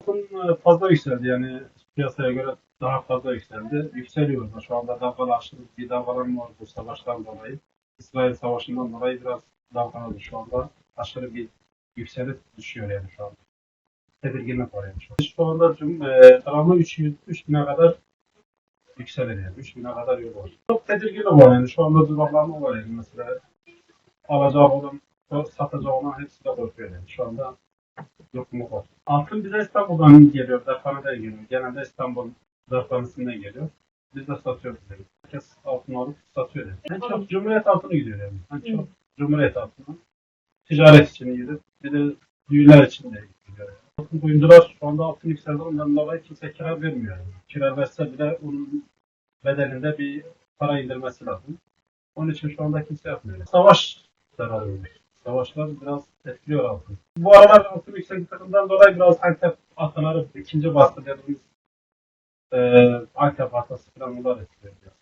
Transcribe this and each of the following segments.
altın e, fazla yükseldi yani piyasaya göre daha fazla yükseldi. Yükseliyor da şu anda dalgalaştı. Bir dalgalanma var bu savaştan dolayı. İsrail Savaşı'ndan dolayı biraz dalgaladı şu anda. Aşırı bir yükseliş düşüyor yani şu anda. Tedirginlik var yani şu anda. Şu anda tüm e, tamamı 300 3000'e kadar yükselir yani. 3000'e kadar yol var. Çok tedirginlik var yani. Şu anda dudaklanma var yani. Mesela alacak olan, satacak olan hepsi de korkuyor yani. Şu anda yokluk var. Altın bize İstanbul'dan geliyor, Darphane'den geliyor. Genelde İstanbul Darphanesi'nden geliyor. Biz de satıyoruz. Yani. Herkes altın alıp satıyor. Yani. En çok Cumhuriyet altını gidiyor yani. En çok Cumhuriyet altını. Ticaret için gidiyor. Bir de düğünler için de gidiyor. Yani. Altın kuyumcular şu anda altın yükseldiğinden dolayı kimse kira vermiyor. Yani. Kira verse bile onun bedelinde bir para indirmesi lazım. Onun için şu anda kimse yapmıyor. Savaş zararı. Savaşlar biraz etkiliyor altın. Bu aralar altın yüksekliklerinden dolayı biraz Antep ataları ikinci bastı dediğimiz e, Antep atası falan bunlar etkiliyor biraz.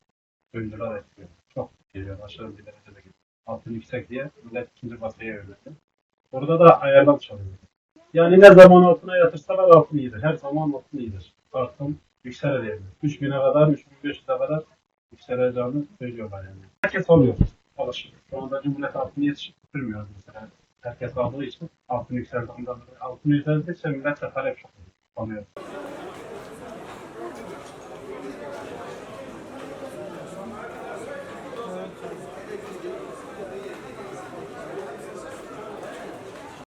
Oyuncular etkiliyor. Çok geliyor. Aşırı bir derecede geliyor. Altın yüksek diye millet ikinci basaya yöneldi. Burada da ayarlar çalıyor. Yani ne zaman altına yatırsalar altın iyidir. Her zaman altın iyidir. Altın yükselir yani. 3000'e kadar, 3500'e kadar yükseleceğini söylüyorlar yani. Herkes alıyor. Alışır. Şu anda Cumhuriyet altını yetiştirmiyor mesela. Herkes aldığı için altın yükseldiğinden dolayı. Altın yükseldikçe millet de talep çok alıyor.